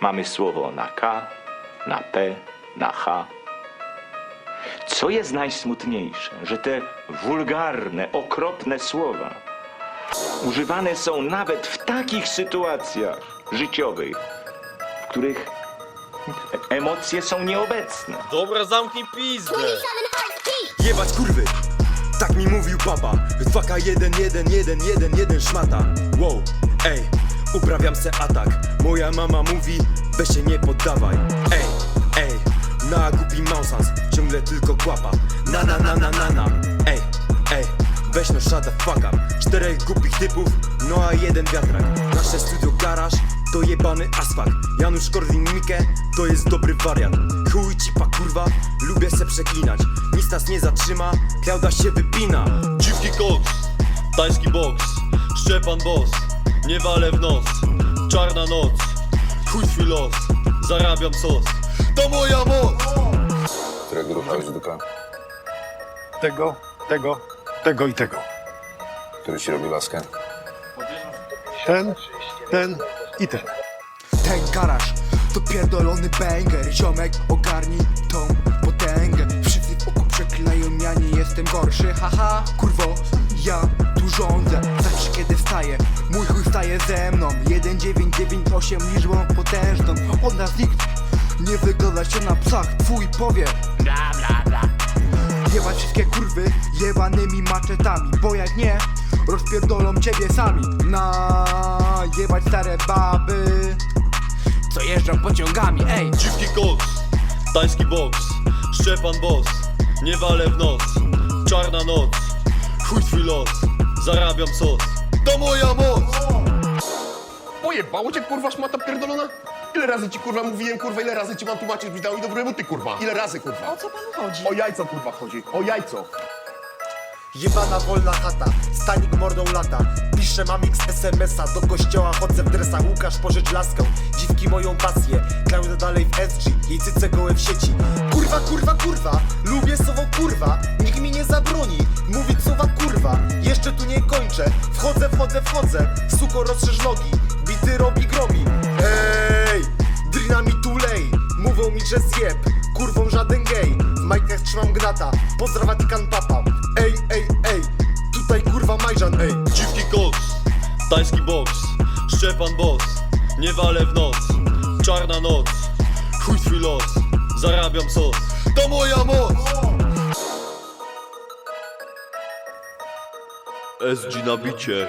mamy słowo na K, na P, na H. Co jest najsmutniejsze, że te wulgarne, okropne słowa używane są nawet w takich sytuacjach życiowych, w których emocje są nieobecne. Dobra, zamknij pizdę. Jebać kurwy Tak mi mówił papa 2K11111 szmata Wow, ej Uprawiam se atak. Moja mama mówi Weź się nie poddawaj. Ej, ej Na głupi mausans Ciągle tylko kłapa. Na na na na na na. Ej, ej Weź no shut the fuck up. Czterech głupich typów No a jeden wiatrak. Nasze studio garaż to jebany asfalt. Janusz Korwin-Mikke to jest dobry wariat. Chuj cipa kurwa, lubię se przeklinać. Nic nas nie zatrzyma, Klauda się wypina. Dziwki koks, tański boks, Szczepan boss, nie walę w nos, czarna noc, chuj swój los, zarabiam sos. To moja moc! Którego ruchałeś do K? Tego, tego, tego i tego. Który ci robi laskę? Ten, ten i ten. Ten garaż to pierdolony banger Ziomek ogarnij ze mną. 1998 liczbą potężną. Od nas nikt nie wygląda się na psach Twój powie. Bla bla bla. Jebać wszystkie kurwy jebanymi maczetami Bo jak nie, rozpierdolą ciebie sami. Na jebać stare baby. Co jeżdżą pociągami, ej. Dziwki koks, tański boks, Szczepan boss, nie walę w nos, czarna noc, chuj swój los, zarabiam sos. To moja moc! Pojebało cię kurwa szmata pierdolona? Ile razy ci kurwa mówiłem, kurwa, ile razy ci mam tłumaczyć, byś dał mi dobre buty, kurwa? Ile razy, kurwa? O co panu chodzi? O jajco, kurwa, chodzi. O jajco. Jebana wolna chata, stanik mordą lata Piszę mamik z SMS-a, do kościoła chodzę w dresach Łukasz pożycz laskę, dziwki moją pasję Klaudia dalej w SG, jej cyce gołe w sieci Kurwa, kurwa, kurwa, lubię słowo kurwa Nikt mi nie zabroni, mówić słowa kurwa Jeszcze tu nie kończę, wchodzę, wchodzę, wchodzę Suko rozszerz nogi, bity robi gromi Ej, drina mi tulej Mówią mi, że zjeb, kurwą żaden gej. W majkach trzymam gnata, pozdra Vatican Papa. Ej, ej, ej, tutaj kurwa Majżan, ej. Dziwki koks, tański boks, Szczepan boss, nie walę w nos, czarna noc, chuj swój los, zarabiam sos. To moja moc! SG na bicie.